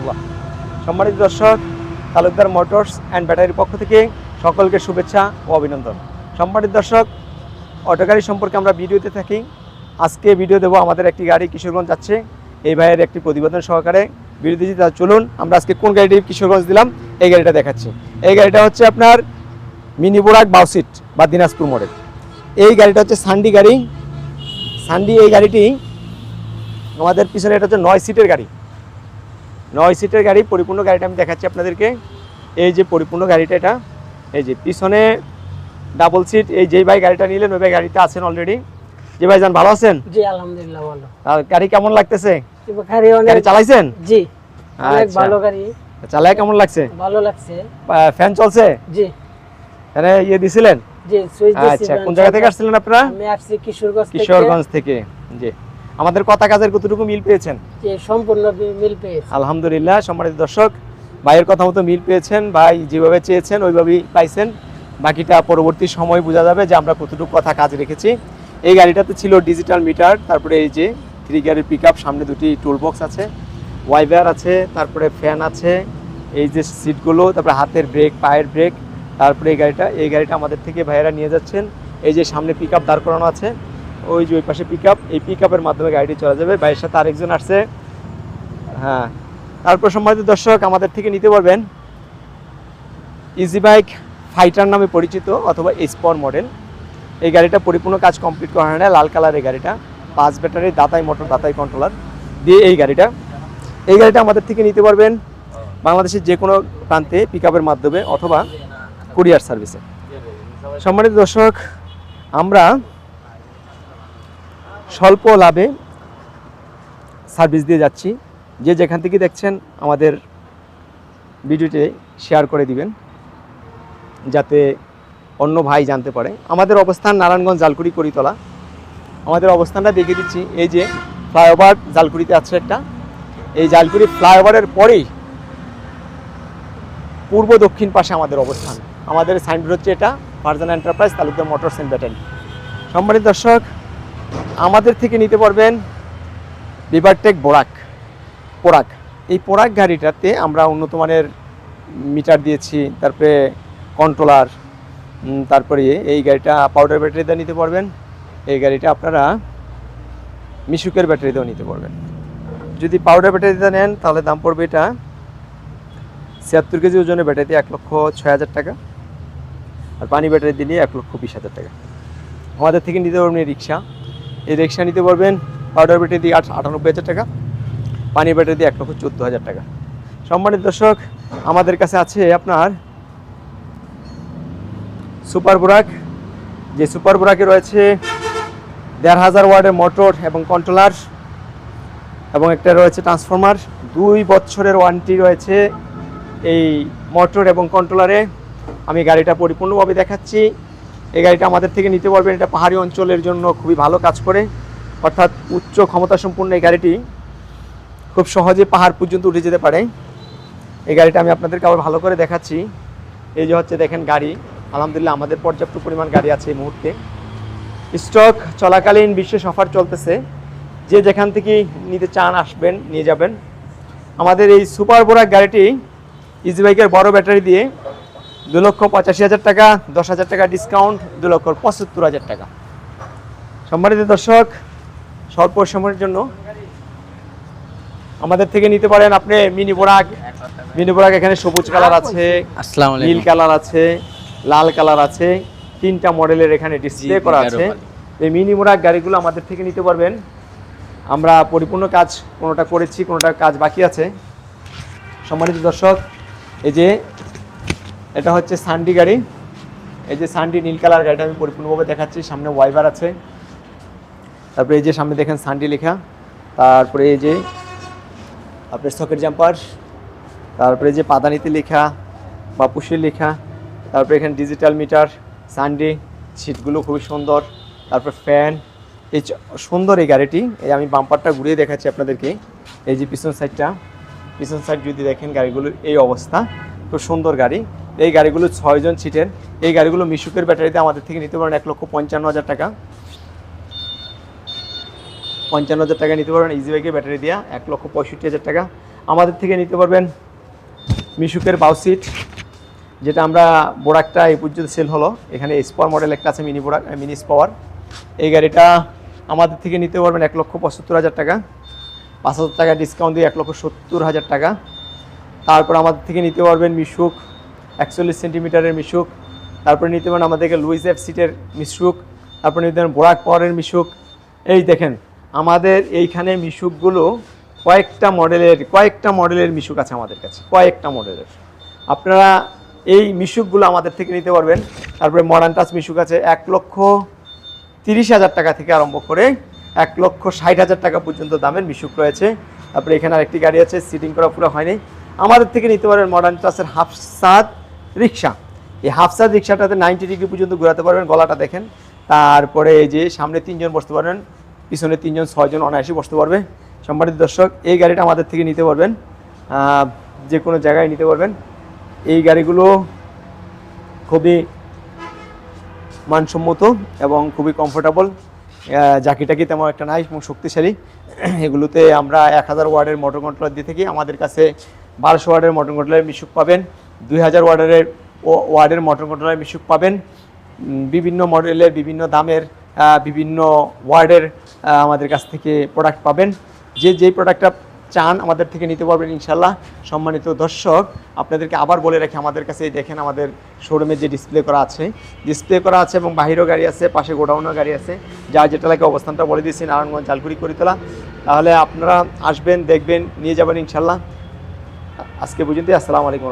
রহমতুল্লাহ সম্মানিত দর্শক, Talukdar motors and ব্যাটারির পক্ষ থেকে সকলকে শুভেচ্ছা ও অভিনন্দন। সম্মানিত দর্শক, অটো গাড়ি সম্পর্কে আমরা ভিডিওতে থাকি। আজকে ভিডিও দেবো আমাদের একটি গাড়ি কিশোরগঞ্জ যাচ্ছে। এই ভাইয়ের একটি প্রতিবেদন সহকারে। ভিডিও দিচ্ছি তা চলুন, আমরা আজকে কোন গাড়িটি কিশোরগঞ্জ দিলাম, এই গাড়িটা দেখাচ্ছি। এই গাড়িটা হচ্ছে আপনার মিনি বোরাক বাউসিট বা দিনাজপুর মডেল। এই গাড়িটা হচ্ছে সান্ডি গাড়ি। সান্ডি এই গাড়িটি আমাদের পিছনে এটা হচ্ছে নয় সিটের গাড়ি। নয় সিটের গাড়ি পরিপূর্ণ গাড়িটা আমি দেখাচ্ছি আপনাদেরকে। এই যে পরিপূর্ণ গাড়িটা এটা এই যে পিছনে ডাবল সিট এই যেই ভাই গাড়িটা নিলেন ওই ভাই গাড়িতে আছেন অলরেডি যে ভাই যান ভালো আছেন? জি আলহামদুলিল্লাহ ভালো। আর গাড়ি কেমন লাগতেছে? গাড়ি অনেক গাড়ি চালাইছেন? জি অনেক আচ্ছা। ভালো গাড়ি। চালায় কেমন লাগছে? ভালো লাগছে। ফ্যান চলছে? জি। এখানে ইয়ে দিছিলেন? জি সুইচ দিছি আচ্ছা কোন জায়গা থেকে আসছিলেন আপনারা? আমি আসছি কিশোরগঞ্জ থেকে। কিশোরগঞ্জ থেকে জি। আমাদের কথা কাজের কতটুকু মিল পেয়েছেন? সম্পূর্ণ মিল পেয়েছি। আলহামদুলিল্লাহ সম্মানিত দর্শক ভাইয়ের কথা মতো মিল পেয়েছেন ভাই যেভাবে চেয়েছেন ওইভাবেই পাইছেন। বাকিটা পরবর্তী সময় বোঝা যাবে যে আমরা কতটুকু কথা কাজ রেখেছি। এই গাড়িটাতে ছিল ডিজিটাল মিটার তারপরে এই যে থ্রি গিয়ারের পিক সামনে দুটি টুল বক্স আছে ওয়াইবার আছে তারপরে ফ্যান আছে এই যে সিটগুলো তারপরে হাতের ব্রেক পায়ের ব্রেক তারপরে এই গাড়িটা এই গাড়িটা আমাদের থেকে ভাইয়েরা নিয়ে যাচ্ছেন। এই যে সামনে পিক দাঁড় করানো আছে ওই যে ওই পাশে পিক এই পিক মাধ্যমে গাড়িটি চলে যাবে। ভাইয়ের সাথে আরেকজন আসছে। হ্যাঁ। তারপর সম্মানিত দর্শক, আমাদের থেকে নিতে পারবেন ইজি বাইক ফাইটার নামে পরিচিত অথবা স্পর মডেল এই গাড়িটা পরিপূর্ণ কাজ কমপ্লিট করা হয় না, লাল কালারের গাড়িটা। পাঁচ ব্যাটারি দাতাই মোটর দাতাই কন্ট্রোলার দিয়ে এই গাড়িটা। এই গাড়িটা আমাদের থেকে নিতে পারবেন বাংলাদেশের যে কোনো প্রান্তে পিক মাধ্যমে অথবা কুরিয়ার সার্ভিসে সম্মানিত দর্শক, আমরা স্বল্প লাভে সার্ভিস দিয়ে যাচ্ছি। যে যেখান থেকে দেখছেন আমাদের ভিডিওটি শেয়ার করে দিবেন, যাতে অন্য ভাই জানতে পারে। আমাদের অবস্থান নারায়ণগঞ্জ জালকুড়ি করিতলা। আমাদের অবস্থানটা দেখে দিচ্ছি, এই যে ফ্লাইওভার জালকুড়িতে আছে একটা। এই জালকুড়ি ফ্লাইওভারের পরেই পূর্ব দক্ষিণ পাশে আমাদের অবস্থান। আমাদের সাইনবোর্ড হচ্ছে এটা Farzan enterprise Talukdar motors and battery. সম্মানিত দর্শক আমাদের থেকে নিতে পারবেন বিভারটেক বোরাক পোরাক এই পোরাক গাড়িটাতে আমরা উন্নত মানের মিটার দিয়েছি, তারপরে কন্ট্রোলার তারপরে এই গাড়িটা পাউডার ব্যাটারিতে নিতে পারবেন। এই গাড়িটা আপনারা মিশুকের ব্যাটারিতেও নিতে পারবেন। যদি পাউডার ব্যাটারিতে নেন, তাহলে দাম পড়বে এটা ছিয়াত্তর কেজি ওজনের ব্যাটারিতে এক লক্ষ ছয় হাজার টাকা। আর পানি ব্যাটারি দিলে এক লক্ষ বিশ হাজার টাকা। আমাদের থেকে নিতে পারবেন রিক্সা। এই রিক্সা নিতে পারবেন পাউডার ব্যাটারি দিয়ে আট আটানব্বই হাজার টাকা পানি ব্যাটারি দিয়ে এক লক্ষ চোদ্দ হাজার টাকা। সম্মানিত দর্শক, আমাদের কাছে আছে আপনার সুপার বুরাক। যে সুপার বুরাকে রয়েছে দেড় হাজার ওয়ার্ডের মোটর এবং কন্ট্রোলার এবং একটা রয়েছে ট্রান্সফরমার। দুই বছরের ওয়ারেন্টি রয়েছে এই মোটর এবং কন্ট্রোলারে। আমি গাড়িটা পরিপূর্ণভাবে দেখাচ্ছি। এই গাড়িটা আমাদের থেকে নিতে পারবেন। এটা পাহাড়ি অঞ্চলের জন্য খুবই ভালো কাজ করে। অর্থাৎ উচ্চ ক্ষমতা সম্পন্ন এই গাড়িটি খুব সহজে পাহাড় পর্যন্ত উঠে যেতে পারে। এই গাড়িটা আমি আপনাদেরকে আবার ভালো করে দেখাচ্ছি। এই যে হচ্ছে দেখেন গাড়ি। আলহামদুলিল্লাহ আমাদের পর্যাপ্ত পরিমাণ গাড়ি আছে এই মুহূর্তে। স্টক চলাকালীন বিশেষ অফার চলতেছে। যে যেখান থেকে নিতে চান আসবেন, নিয়ে যাবেন। আমাদের এই সুপার বোরাক গাড়িটি ইজি বাইকের বড় ব্যাটারি দিয়ে দু লক্ষ পঁচাশি হাজার টাকা দশ হাজার টাকা ডিসকাউন্ট দু লক্ষ পঁচাত্তর হাজার টাকা। সম্মানিত দর্শক স্বল্প সময়ের জন্য আমাদের থেকে নিতে পারেন আপনি মিনি বোরাক। মিনি বোরাক এখানে সবুজ কালার আছে নীল কালার আছে লাল কালার আছে তিনটা মডেলের এখানে ডিসপ্লে করা আছে। এই মিনি মোড়াক গাড়িগুলো আমাদের থেকে নিতে পারবেন। আমরা পরিপূর্ণ কাজ কোনোটা করেছি কোনোটা কাজ বাকি আছে। সম্মানিত দর্শক এই যে এটা হচ্ছে সান্ডি গাড়ি। এই যে সান্ডি নীল কালার গাড়িটা আমি পরিপূর্ণভাবে দেখাচ্ছি, সামনে ওয়াইবার আছে। তারপরে এই যে সামনে দেখেন সান্ডি লেখা। তারপরে এই যে আপনার সকেট জাম্পার তারপরে যে পাদানিতে লেখা বা পুষের লেখা। তারপরে এখানে ডিজিটাল মিটার সানডে সিটগুলো খুবই সুন্দর। তারপরে ফ্যান এই সুন্দর এই গাড়িটি। এই আমি বাম্পারটা ঘুরিয়ে দেখাচ্ছি আপনাদেরকে। এই যে পিছন সাইডটা পিছন সাইড যদি দেখেন গাড়িগুলোর এই অবস্থা। খুব সুন্দর গাড়ি। এই গাড়িগুলো ছয়জন সিটের। এই গাড়িগুলো মিশুকের ব্যাটারিতে আমাদের থেকে নিতে পারেন এক লক্ষ পঞ্চান্ন হাজার টাকা। পঞ্চান্ন হাজার টাকা নিতে পারবেন ইজি বাইকের ব্যাটারি দিয়া এক লক্ষ পঁয়ষট্টি হাজার টাকা। আমাদের থেকে নিতে পারবেন মিশুকের বাউসিট যেটা আমরা বোরাকটা এই পর্যন্ত সেল হলো। এখানে স্পার মডেল একটা আছে মিনি বোরাক মিনি স্পাওয়ার এই গাড়িটা আমাদের থেকে নিতে পারবেন এক লক্ষ পঁচাত্তর হাজার টাকা। পাঁচ হাজার টাকা ডিসকাউন্ট দিয়ে এক লক্ষ সত্তর হাজার টাকা। তারপর আমাদের থেকে নিতে পারবেন মিশুক একচল্লিশ সেন্টিমিটারের মিশুক, তারপরে নিতে পারেন আমাদেরকে লুইস এফ সিটের মিশুক, তারপরে নিতে পারেন বোরাক পাওয়ারের মিশুক। এই দেখেন, আমাদের এইখানে মিশুকগুলো কয়েকটা মডেলের কয়েকটা মডেলের মিশুক আছে আমাদের কাছে, কয়েকটা মডেলের। আপনারা এই মিশুকগুলো আমাদের থেকে নিতে পারবেন। তারপরে মডার্ন টাচ মিশুক আছে এক লক্ষ তিরিশ হাজার টাকা থেকে আরম্ভ করে এক লক্ষ ষাট হাজার টাকা পর্যন্ত দামের মিশুক রয়েছে। তারপরে এখানে আরেকটি গাড়ি আছে সিটিং করা পুরো হয়নি। আমাদের থেকে নিতে পারবেন মডার্ন টাচের হাফসাদ রিক্সা। এই হাফসাদ রিক্সাটাতে নাইনটি ডিগ্রি পর্যন্ত ঘোরাতে পারবেন, গলাটা দেখেন। তারপরে এই যে সামনে তিনজন বসতে পারবেন, পিছনে তিনজন, ছয়জন অনায়াসী বসতে পারবে। সম্মানিত দর্শক, এই গাড়িটা আমাদের থেকে নিতে পারবেন যে কোনো জায়গায় নিতে পারবেন। এই গাড়িগুলো খুবই মানসম্মত এবং খুবই কমফোর্টেবল জাকিটাকি তেমন একটা নাই এবং শক্তিশালী। এগুলোতে আমরা এক হাজার ওয়ার্ডের মোটর কন্ট্রোলার দিয়ে থাকি। আমাদের কাছে বারোশো ওয়ার্ডের মোটর কন্ট্রোলার মিশুক পাবেন। দুই হাজার ওয়ার্ডের ওয়ার্ডের মোটর কন্ট্রোলার মিশুক পাবেন। বিভিন্ন মডেলের, বিভিন্ন দামের বিভিন্ন ওয়ার্ডের আমাদের কাছ থেকে প্রোডাক্ট পাবেন। যে যেই প্রোডাক্টটা চান আমাদের থেকে নিতে পারবেন ইনশাল্লাহ সম্মানিত দর্শক, আপনাদেরকে আবার বলে রাখি, আমাদের কাছে দেখেন আমাদের শোরুমে যে ডিসপ্লে করা আছে। ডিসপ্লে করা আছে এবং বাহিরও গাড়ি আছে, পাশে গোডাউনও গাড়ি আছে। যা যেটা লাগে অবস্থানটা বলে দিয়েছি, নারায়ণগঞ্জ, জালকুড়ি, করিতলা। তাহলে আপনারা আসবেন, দেখবেন, নিয়ে যাবেন ইনশাল্লাহ আজকে পর্যন্ত আসসালামু আলাইকুম